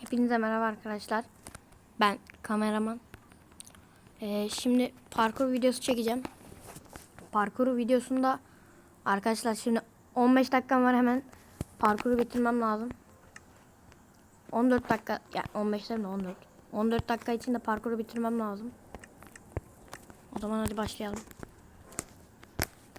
Hepinize merhaba arkadaşlar. Ben kameraman. Ee, şimdi parkur videosu çekeceğim. Parkur videosunda arkadaşlar şimdi 15 dakikam var hemen parkuru bitirmem lazım. 14 dakika yani 15 değil mi 14. 14 dakika içinde parkuru bitirmem lazım. O zaman hadi başlayalım.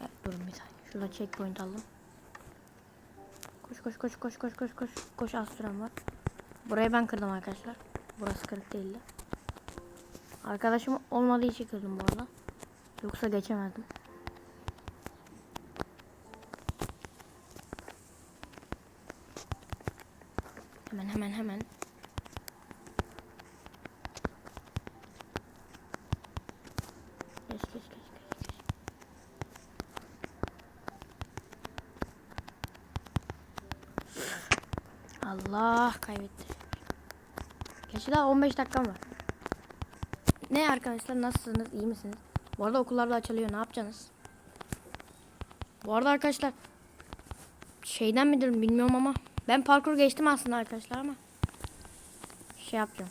Evet, durun bir saniye. Şurada checkpoint aldım. Koş koş koş koş koş koş koş. Koş az sürem var. Burayı ben kırdım arkadaşlar. Burası kırık değildi. Arkadaşım olmadığı için kırdım bu arada. Yoksa geçemezdim. Hemen hemen hemen. Geç geç geç geç. Allah kaybetti. Daha 15 dakikam var. Ne arkadaşlar nasılsınız? iyi misiniz? Bu arada okullar da açılıyor. Ne yapacaksınız? Bu arada arkadaşlar şeyden midir bilmiyorum ama ben parkur geçtim aslında arkadaşlar ama şey yapacağım.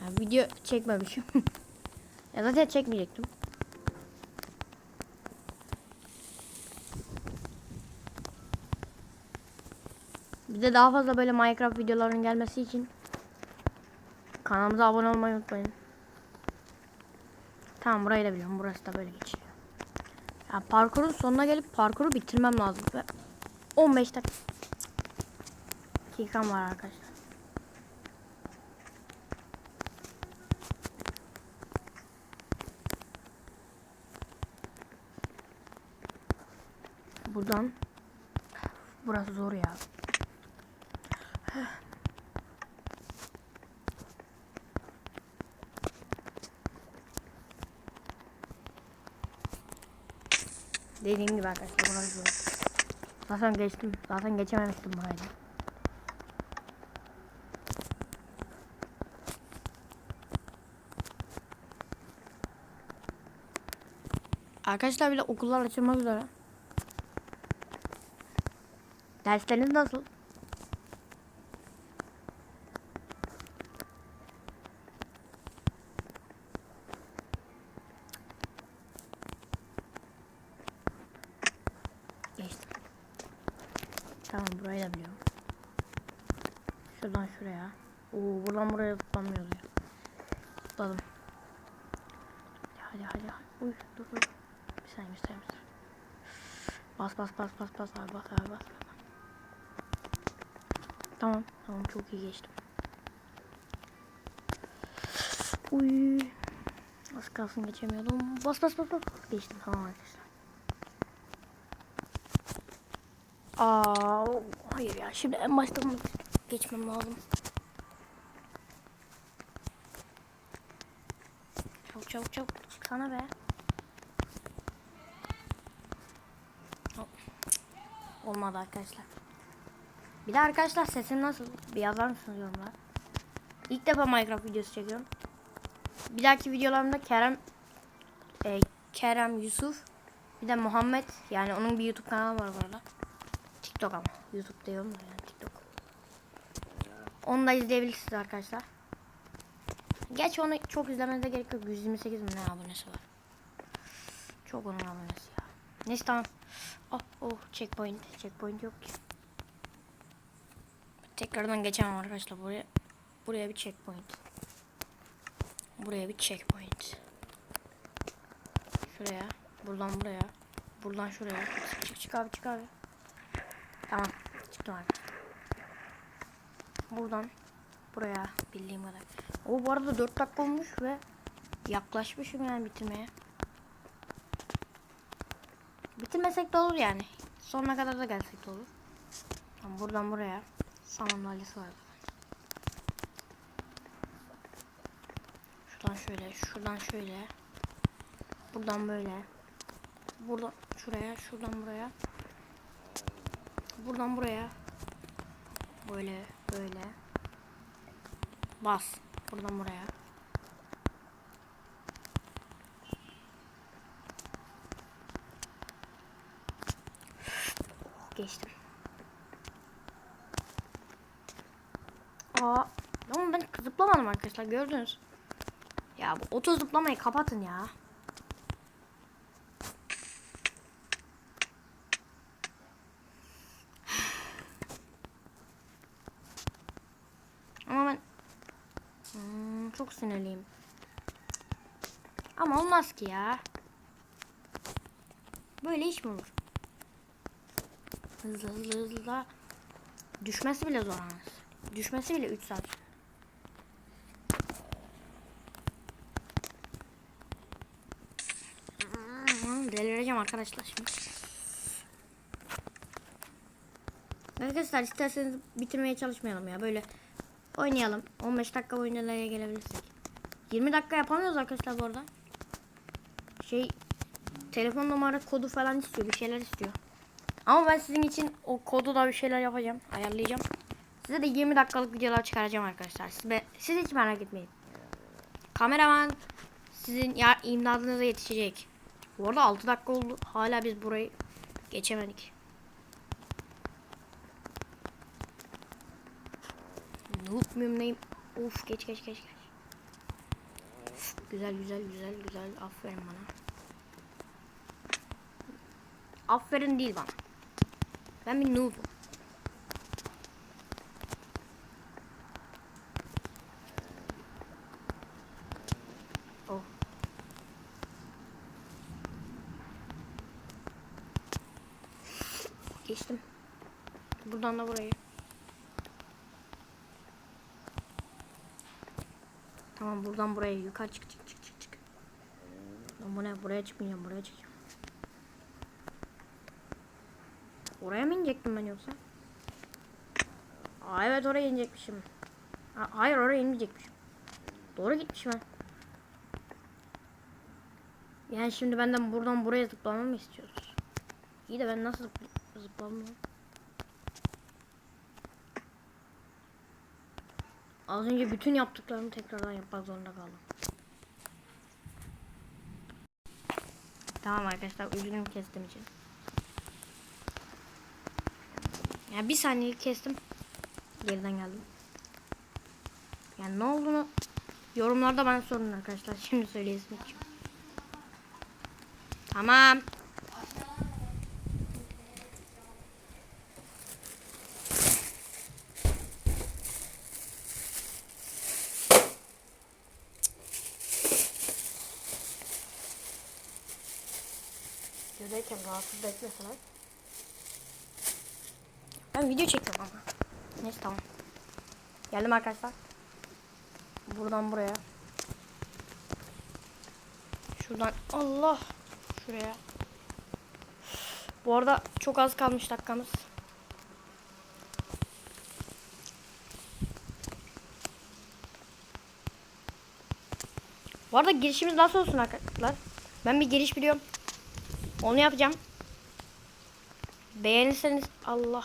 Yani video çekmemişim. ya zaten çekmeyecektim. Bir de daha fazla böyle Minecraft videolarının gelmesi için kanalımıza abone olmayı unutmayın. Tamam burayı da biliyorum. Burası da böyle geçiyor. Ya parkurun sonuna gelip parkuru bitirmem lazım. Ve 15 dakika dakikam var arkadaşlar. Buradan burası zor ya. Dediğim gibi arkadaşlar burası zor. Zaten geçtim. Zaten geçememiştim burayı. da. Arkadaşlar bile okullar açılmak üzere. Dersleriniz nasıl? Geçtim. Tamam burayı da biliyorum. Şuradan şuraya. Oo buradan buraya tutmamıyoruz ya. Tutladım. Hadi hadi hadi. Uy dur dur. Bir saniye. bir saniye. Bas bas bas bas bas abi bas abi bas. Tamam tamam çok iyi geçtim. Uy. Az kalsın geçemiyordum. Bas bas bas bas. Geçtim tamam arkadaşlar. Aa, hayır ya. Şimdi en baştan geçmem lazım. Çabuk çabuk çabuk. Çıksana be. Olmadı arkadaşlar. Bir de arkadaşlar sesim nasıl? Bir yazar mısınız yorumlar? İlk defa Minecraft videosu çekiyorum. Bir dahaki videolarımda Kerem e, Kerem Yusuf bir de Muhammed yani onun bir YouTube kanalı var bu arada. TikTok ama. YouTube diyorum da yani TikTok. Onu da izleyebilirsiniz arkadaşlar. Geç onu çok izlemenize gerek yok. 128 bin ne abonesi var. Çok onun abonesi ya. Neyse tamam. Oh oh checkpoint. Checkpoint yok ki. Tekrardan geçemem arkadaşlar buraya. Buraya bir checkpoint. Buraya bir checkpoint. Şuraya. Buradan buraya. Buradan şuraya. Çık, çık abi çık abi. Tamam. Çıktım arkadaşlar. Buradan buraya bildiğim kadar. O bu arada 4 dakika olmuş ve yaklaşmışım yani bitirmeye. Bitirmesek de olur yani. Sonuna kadar da gelsek de olur. Tamam, buradan buraya. Sandalyesi var. Şuradan şöyle, şuradan şöyle. Buradan böyle. Buradan şuraya, şuradan buraya. Buradan buraya. Böyle, böyle. Bas. Buradan buraya. Geçtim. Aa, Ama ben zıplamadım arkadaşlar gördünüz. Ya bu 30 zıplamayı kapatın ya. Ama ben Hmm, çok sinirliyim. Ama olmaz ki ya. Böyle iş mi olur? Hızlı hızlı hızlı. Düşmesi bile zor anasını. Düşmesi bile 3 saat. Hmm, Delireceğim arkadaşlar şimdi. Arkadaşlar isterseniz bitirmeye çalışmayalım ya. Böyle oynayalım. 15 dakika boyunca gelebilirsek. 20 dakika yapamıyoruz arkadaşlar bu. Şey telefon numara kodu falan istiyor. Bir şeyler istiyor. Ama ben sizin için o kodu da bir şeyler yapacağım. Ayarlayacağım. Size de 20 dakikalık videolar çıkaracağım arkadaşlar. Siz, be- siz hiç merak etmeyin. Kameraman sizin ya imdadınıza yetişecek. Bu arada 6 dakika oldu. Hala biz burayı geçemedik. Noob muyum neyim? Of geç geç geç geç. Güzel güzel güzel güzel. Aferin bana. Aferin değil bana. Ben bir noobum. Oh. Geçtim. Buradan da burayı. Tamam buradan buraya yukarı çık çık çık çık çık. Lan bu ne? Buraya çıkmayacağım buraya çıkacağım. Oraya mı inecektim ben yoksa? Aa evet oraya inecekmişim. Ha, hayır oraya inmeyecekmişim. Doğru gitmişim ben. Yani şimdi benden buradan buraya zıplamamı mı istiyoruz? İyi de ben nasıl zıpl- Az önce bütün yaptıklarımı tekrardan yapmak zorunda kaldım. Tamam arkadaşlar üzgünüm kestim için. Ya bir saniye kestim. Geriden geldim. Yani ne olduğunu yorumlarda bana sorun arkadaşlar. Şimdi söyleyesim. Tamam. Videodayken rahatsız etmeseler. Ben video çekiyorum ama. Neyse tamam. Geldim arkadaşlar. Buradan buraya. Şuradan Allah şuraya. Bu arada çok az kalmış dakikamız. Bu arada girişimiz nasıl olsun arkadaşlar? Ben bir giriş biliyorum. Onu yapacağım. Beğenirseniz Allah.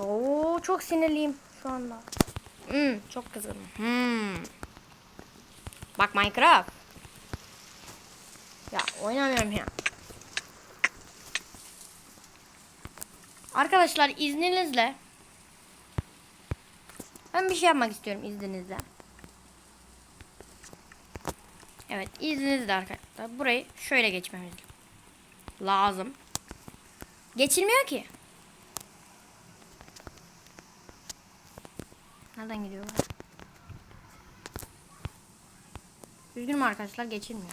Oo çok sinirliyim şu anda. Hmm, çok kızgınım. Hmm. Bak Minecraft. Ya oynamıyorum ya. Arkadaşlar izninizle ben bir şey yapmak istiyorum izninizle. Evet izninizle arkadaşlar. Burayı şöyle geçmemiz lazım. Geçilmiyor ki. Nereden gidiyor? bu? Üzgünüm arkadaşlar geçilmiyor.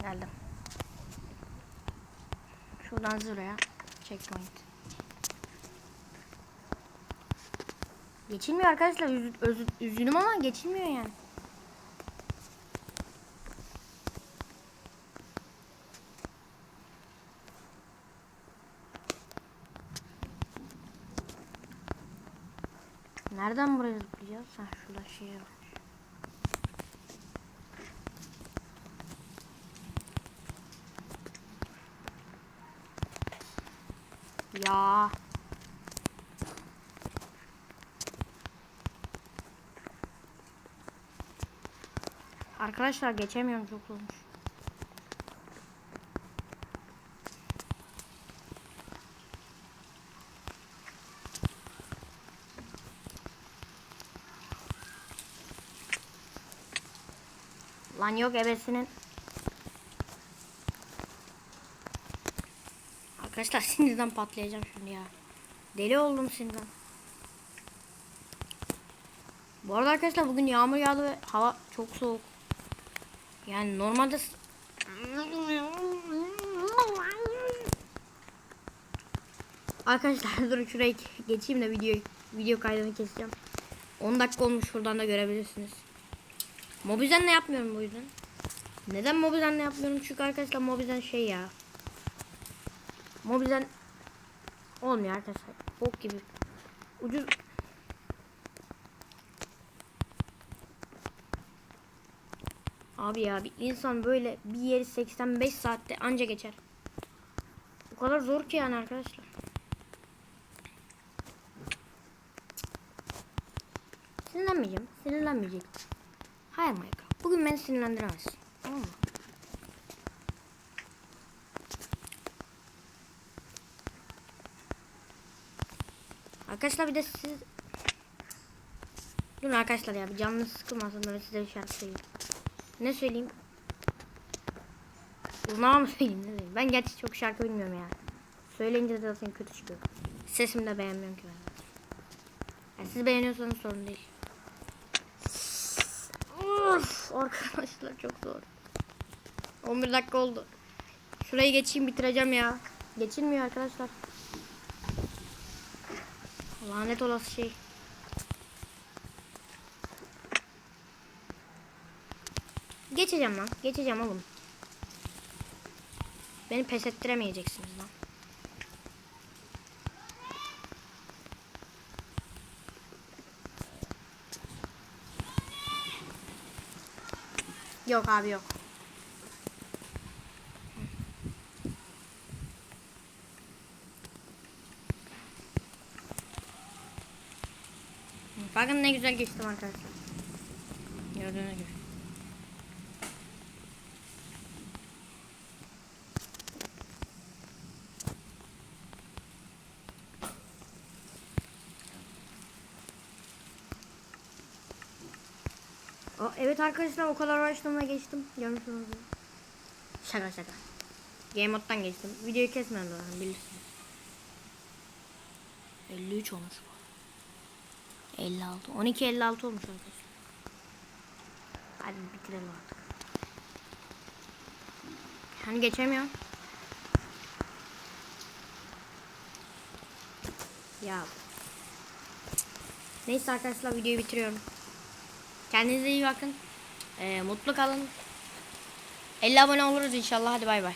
Geldim. Şuradan zıraya. Checkpoint. Geçilmiyor arkadaşlar. Üz, öz- üzgünüm ama geçilmiyor yani. Nereden buraya zıplayacağız? Ha şurada şey var. Ya. Arkadaşlar geçemiyorum çok olmuş. Lan yok ebesinin. Arkadaşlar sinirden patlayacağım şimdi ya. Deli oldum sinirden. Bu arada arkadaşlar bugün yağmur yağdı ve hava çok soğuk. Yani normalde Arkadaşlar durun şuraya geçeyim de video video kaydını keseceğim. 10 dakika olmuş şuradan da görebilirsiniz. Mobizenle yapmıyorum bu yüzden. Neden Mobizenle yapmıyorum? Çünkü arkadaşlar Mobizen şey ya. Mobizen olmuyor arkadaşlar. Bok gibi. Ucuz Abi ya bir insan böyle bir yeri 85 saatte anca geçer. O kadar zor ki yani arkadaşlar. Sinirlenmeyeceğim. Sinirlenmeyecek. Hayır Minecraft. Bugün beni sinirlendiremezsin. Tamam mı? Arkadaşlar bir de siz Dur arkadaşlar ya bir canınız sıkılmasın da size bir şarkı söyleyeyim. Ne söyleyeyim? Uzunlama mı söyleyeyim ne söyleyeyim? Ben gerçi çok şarkı bilmiyorum ya. Söyleyince de zaten kötü çıkıyor. Sesimi de beğenmiyorum ki ben. Yani siz beğeniyorsanız sorun değil. Of, arkadaşlar çok zor. 11 dakika oldu. Şurayı geçeyim bitireceğim ya. Geçilmiyor arkadaşlar. Lanet olası şey. Geçeceğim lan. Geçeceğim oğlum. Beni pes ettiremeyeceksiniz lan. Yok abi yok. Bakın ne güzel geçtim arkadaşlar. Gördüğünüz gibi. Evet arkadaşlar o kadar uğraştığımda geçtim. Görmüşsünüz. mü? Şaka şaka. Game moddan geçtim. Videoyu kesmem lazım bilirsiniz. 53 olmuş bu. 56. 12 56 olmuş arkadaşlar. Hadi bitirelim artık. Hani geçemiyorum. Ya. Neyse arkadaşlar videoyu bitiriyorum. Kendinize iyi bakın. Ee, mutlu kalın. 50 abone oluruz inşallah. Hadi bay bay.